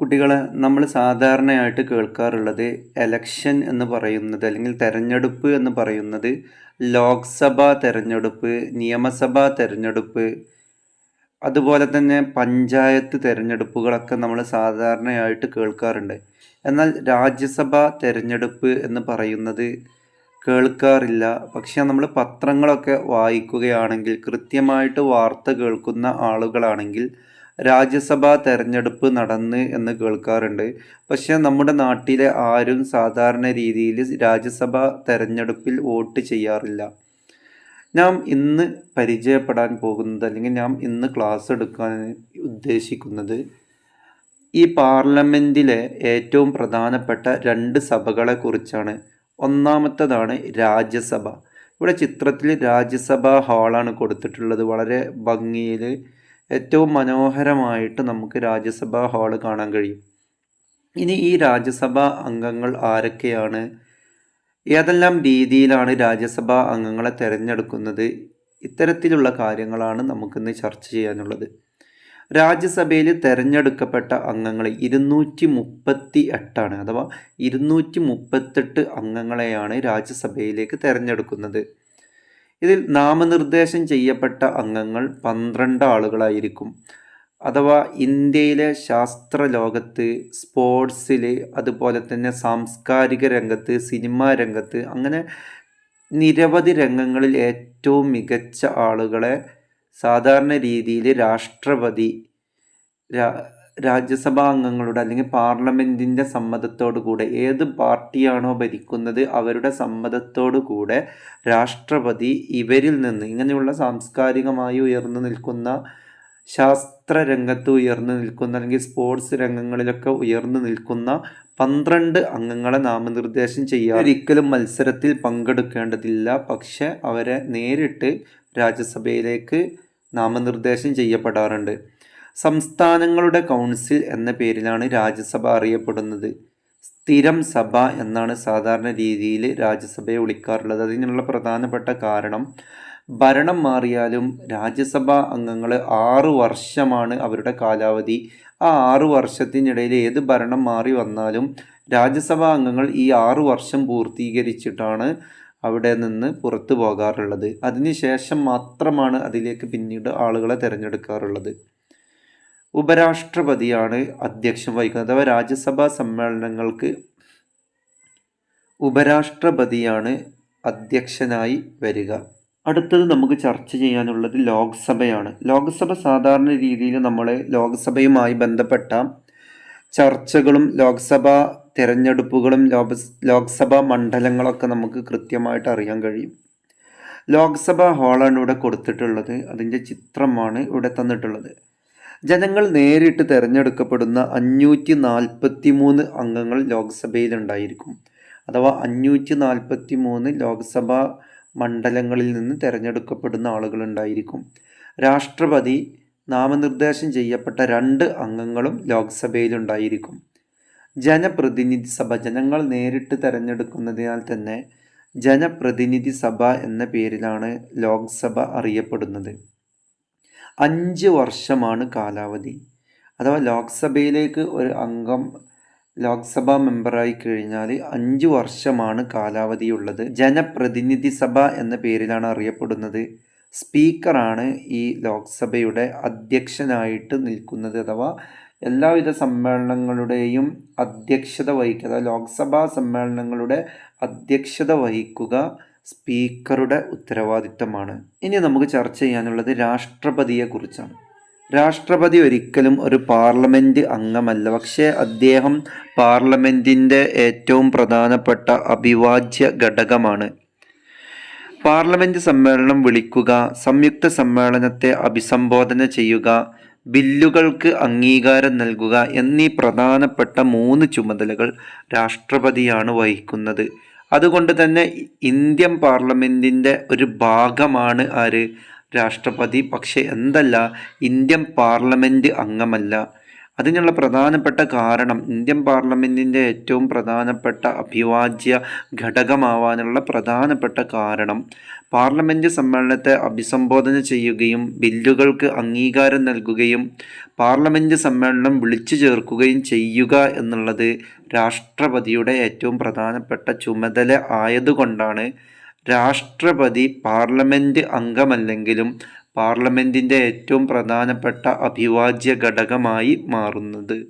കുട്ടികളെ നമ്മൾ സാധാരണയായിട്ട് കേൾക്കാറുള്ളത് എലക്ഷൻ എന്ന് പറയുന്നത് അല്ലെങ്കിൽ തെരഞ്ഞെടുപ്പ് എന്ന് പറയുന്നത് ലോക്സഭാ തെരഞ്ഞെടുപ്പ് നിയമസഭാ തെരഞ്ഞെടുപ്പ് അതുപോലെ തന്നെ പഞ്ചായത്ത് തെരഞ്ഞെടുപ്പുകളൊക്കെ നമ്മൾ സാധാരണയായിട്ട് കേൾക്കാറുണ്ട്. എന്നാൽ രാജ്യസഭാ തെരഞ്ഞെടുപ്പ് എന്ന് പറയുന്നത് കേൾക്കാറില്ല. പക്ഷെ നമ്മൾ പത്രങ്ങളൊക്കെ വായിക്കുകയാണെങ്കിൽ കൃത്യമായിട്ട് വാർത്ത കേൾക്കുന്ന ആളുകളാണെങ്കിൽ രാജ്യസഭാ തെരഞ്ഞെടുപ്പ് നടന്ന് എന്ന് കേൾക്കാറുണ്ട്. പക്ഷെ നമ്മുടെ നാട്ടിലെ ആരും സാധാരണ രീതിയിൽ രാജ്യസഭാ തെരഞ്ഞെടുപ്പിൽ വോട്ട് ചെയ്യാറില്ല. ഞാൻ ഇന്ന് പരിചയപ്പെടാൻ പോകുന്നത് അല്ലെങ്കിൽ ഞാൻ ഇന്ന് ക്ലാസ് എടുക്കാൻ ഉദ്ദേശിക്കുന്നത് ഈ പാർലമെന്റിലെ ഏറ്റവും പ്രധാനപ്പെട്ട രണ്ട് സഭകളെ കുറിച്ചാണ് ഒന്നാമത്തതാണ് രാജ്യസഭ. ഇവിടെ ചിത്രത്തിൽ രാജ്യസഭാ ഹാളാണ് കൊടുത്തിട്ടുള്ളത്. വളരെ ഭംഗിയിൽ ഏറ്റവും മനോഹരമായിട്ട് നമുക്ക് രാജ്യസഭാ ഹാൾ കാണാൻ കഴിയും. ഇനി ഈ രാജ്യസഭാ അംഗങ്ങൾ ആരൊക്കെയാണ്? ഏതെല്ലാം രീതിയിലാണ് രാജ്യസഭാ അംഗങ്ങളെ തിരഞ്ഞെടുക്കുന്നത്? ഇത്തരത്തിലുള്ള കാര്യങ്ങളാണ് നമുക്കിന്ന് ചർച്ച ചെയ്യാനുള്ളത്. രാജ്യസഭയിൽ തിരഞ്ഞെടുക്കപ്പെട്ട അംഗങ്ങൾ ഇരുന്നൂറ്റി മുപ്പത്തി എട്ടാണ് അഥവാ ഇരുന്നൂറ്റി മുപ്പത്തെട്ട് അംഗങ്ങളെയാണ് രാജ്യസഭയിലേക്ക് തിരഞ്ഞെടുക്കുന്നത്. ഇതിൽ നാമനിർദ്ദേശം ചെയ്യപ്പെട്ട അംഗങ്ങൾ പന്ത്രണ്ട് ആളുകളായിരിക്കും. അഥവാ ഇന്ത്യയിലെ ശാസ്ത്ര ലോകത്ത് സ്പോർട്സിൽ അതുപോലെ തന്നെ സാംസ്കാരിക രംഗത്ത് സിനിമാ രംഗത്ത് അങ്ങനെ നിരവധി രംഗങ്ങളിൽ ഏറ്റവും മികച്ച ആളുകളെ സാധാരണ രീതിയിൽ രാഷ്ട്രപതി രാജ്യസഭാ അംഗങ്ങളുടെ അല്ലെങ്കിൽ പാർലമെന്റിന്റെ സമ്മതത്തോടു കൂടെ ഏത് പാർട്ടിയാണോ ഭരിക്കുന്നത് അവരുടെ സമ്മതത്തോടു കൂടെ രാഷ്ട്രപതി ഇവരിൽ നിന്ന് ഇങ്ങനെയുള്ള സാംസ്കാരികമായി ഉയർന്നു നിൽക്കുന്ന ശാസ്ത്ര രംഗത്ത് ഉയർന്നു നിൽക്കുന്ന അല്ലെങ്കിൽ സ്പോർട്സ് രംഗങ്ങളിലൊക്കെ ഉയർന്നു നിൽക്കുന്ന പന്ത്രണ്ട് അംഗങ്ങളെ നാമനിർദ്ദേശം ചെയ്യാൻ ഒരിക്കലും മത്സരത്തിൽ പങ്കെടുക്കേണ്ടതില്ല. പക്ഷെ അവരെ നേരിട്ട് രാജ്യസഭയിലേക്ക് നാമനിർദ്ദേശം ചെയ്യപ്പെടാറുണ്ട്. സംസ്ഥാനങ്ങളുടെ കൗൺസിൽ എന്ന പേരിലാണ് രാജ്യസഭ അറിയപ്പെടുന്നത്. സ്ഥിരം സഭ എന്നാണ് സാധാരണ രീതിയിൽ രാജ്യസഭയെ വിളിക്കാറുള്ളത്. അതിനുള്ള പ്രധാനപ്പെട്ട കാരണം ഭരണം മാറിയാലും രാജ്യസഭാ അംഗങ്ങൾ ആറു വർഷമാണ് അവരുടെ കാലാവധി. ആ ആറു വർഷത്തിനിടയിൽ ഏത് ഭരണം മാറി വന്നാലും രാജ്യസഭാ അംഗങ്ങൾ ഈ ആറു വർഷം പൂർത്തീകരിച്ചിട്ടാണ് അവിടെ നിന്ന് പുറത്തു പോകാറുള്ളത്. അതിനുശേഷം മാത്രമാണ് അതിലേക്ക് പിന്നീട് ആളുകളെ തിരഞ്ഞെടുക്കാറുള്ളത്. ഉപരാഷ്ട്രപതിയാണ് അധ്യക്ഷം വഹിക്കുന്നത്. അഥവാ രാജ്യസഭാ സമ്മേളനങ്ങൾക്ക് ഉപരാഷ്ട്രപതിയാണ് അധ്യക്ഷനായി വരിക. അടുത്തത് നമുക്ക് ചർച്ച ചെയ്യാനുള്ളത് ലോക്സഭയാണ്. ലോക്സഭ സാധാരണ രീതിയിൽ നമ്മൾ ലോക്സഭയുമായി ബന്ധപ്പെട്ട ചർച്ചകളും ലോക്സഭാ തിരഞ്ഞെടുപ്പുകളും ലോക ലോക്സഭാ മണ്ഡലങ്ങളൊക്കെ നമുക്ക് കൃത്യമായിട്ട് അറിയാൻ കഴിയും. ലോക്സഭാ ഹാളാണ് ഇവിടെ കൊടുത്തിട്ടുള്ളത്. അതിന്റെ ചിത്രമാണ് ഇവിടെ തന്നിട്ടുള്ളത്. ജനങ്ങൾ നേരിട്ട് തിരഞ്ഞെടുക്കപ്പെടുന്ന അഞ്ഞൂറ്റി നാൽപ്പത്തി മൂന്ന് അംഗങ്ങൾ ലോക്സഭയിലുണ്ടായിരിക്കും. അഥവാ അഞ്ഞൂറ്റി നാൽപ്പത്തി മൂന്ന് ലോക്സഭാ മണ്ഡലങ്ങളിൽ നിന്ന് തിരഞ്ഞെടുക്കപ്പെടുന്ന ആളുകളുണ്ടായിരിക്കും രാഷ്ട്രപതി നാമനിർദ്ദേശം ചെയ്യപ്പെട്ട രണ്ട് അംഗങ്ങളും ലോക്സഭയിലുണ്ടായിരിക്കും. ജനപ്രതിനിധി സഭ ജനങ്ങൾ നേരിട്ട് തിരഞ്ഞെടുക്കുന്നതിനാൽ തന്നെ ജനപ്രതിനിധി സഭ എന്ന പേരിലാണ് ലോക്സഭ അറിയപ്പെടുന്നത്. അഞ്ച് വർഷമാണ് കാലാവധി. അഥവാ ലോക്സഭയിലേക്ക് ഒരു അംഗം ലോക്സഭാ മെമ്പറായി കഴിഞ്ഞാൽ അഞ്ച് വർഷമാണ് കാലാവധിയുള്ളത്. ജനപ്രതിനിധി സഭ എന്ന പേരിലാണ് അറിയപ്പെടുന്നത്. സ്പീക്കറാണ് ഈ ലോക്സഭയുടെ അധ്യക്ഷനായിട്ട് നിൽക്കുന്നത്. അഥവാ എല്ലാവിധ സമ്മേളനങ്ങളുടെയും അധ്യക്ഷത വഹിക്കുക. ലോക്സഭാ സമ്മേളനങ്ങളുടെ അധ്യക്ഷത വഹിക്കുക. സ്പീക്കറുടെ ഉത്തരവാദിത്തമാണ്. ഇനി നമുക്ക് ചർച്ച ചെയ്യാനുള്ളത് രാഷ്ട്രപതിയെക്കുറിച്ചാണ്. രാഷ്ട്രപതി ഒരിക്കലും ഒരു പാർലമെന്റ് അംഗമല്ല. പക്ഷേ അദ്ദേഹം പാർലമെന്റിന്റെ ഏറ്റവും പ്രധാനപ്പെട്ട അഭിവാജ്യ ഘടകമാണ്. പാർലമെന്റ് സമ്മേളനം വിളിക്കുക സംയുക്ത സമ്മേളനത്തെ അഭിസംബോധന ചെയ്യുക ബില്ലുകൾക്ക് അംഗീകാരം നൽകുക എന്നീ പ്രധാനപ്പെട്ട മൂന്ന് ചുമതലകൾ രാഷ്ട്രപതിയാണ് വഹിക്കുന്നത്. അതുകൊണ്ട് തന്നെ ഇന്ത്യൻ പാർലമെന്റിന്റെ ഒരു ഭാഗമാണ് ആര്? രാഷ്ട്രപതി. പക്ഷേ എന്തല്ല ഇന്ത്യൻ പാർലമെന്റ് അംഗമല്ല. അതിനുള്ള പ്രധാനപ്പെട്ട കാരണം ഇന്ത്യൻ പാർലമെന്റിന്റെ ഏറ്റവും പ്രധാനപ്പെട്ട അഭിവാജ്യ ഘടകമാവാനുള്ള പ്രധാനപ്പെട്ട കാരണം പാർലമെന്റ് സമ്മേളനത്തെ അഭിസംബോധന ചെയ്യുകയും ബില്ലുകൾക്ക് അംഗീകാരം നൽകുകയും പാർലമെന്റ് സമ്മേളനം വിളിച്ചു ചേർക്കുകയും ചെയ്യുക എന്നുള്ളത് രാഷ്ട്രപതിയുടെ ഏറ്റവും പ്രധാനപ്പെട്ട ചുമതല ആയതുകൊണ്ടാണ് രാഷ്ട്രപതി പാർലമെന്റ് അംഗമല്ലെങ്കിലും പാർലമെന്റിന്റെ ഏറ്റവും പ്രധാനപ്പെട്ട അഭിവാജ്യ ഘടകമായി മാറുന്നത്.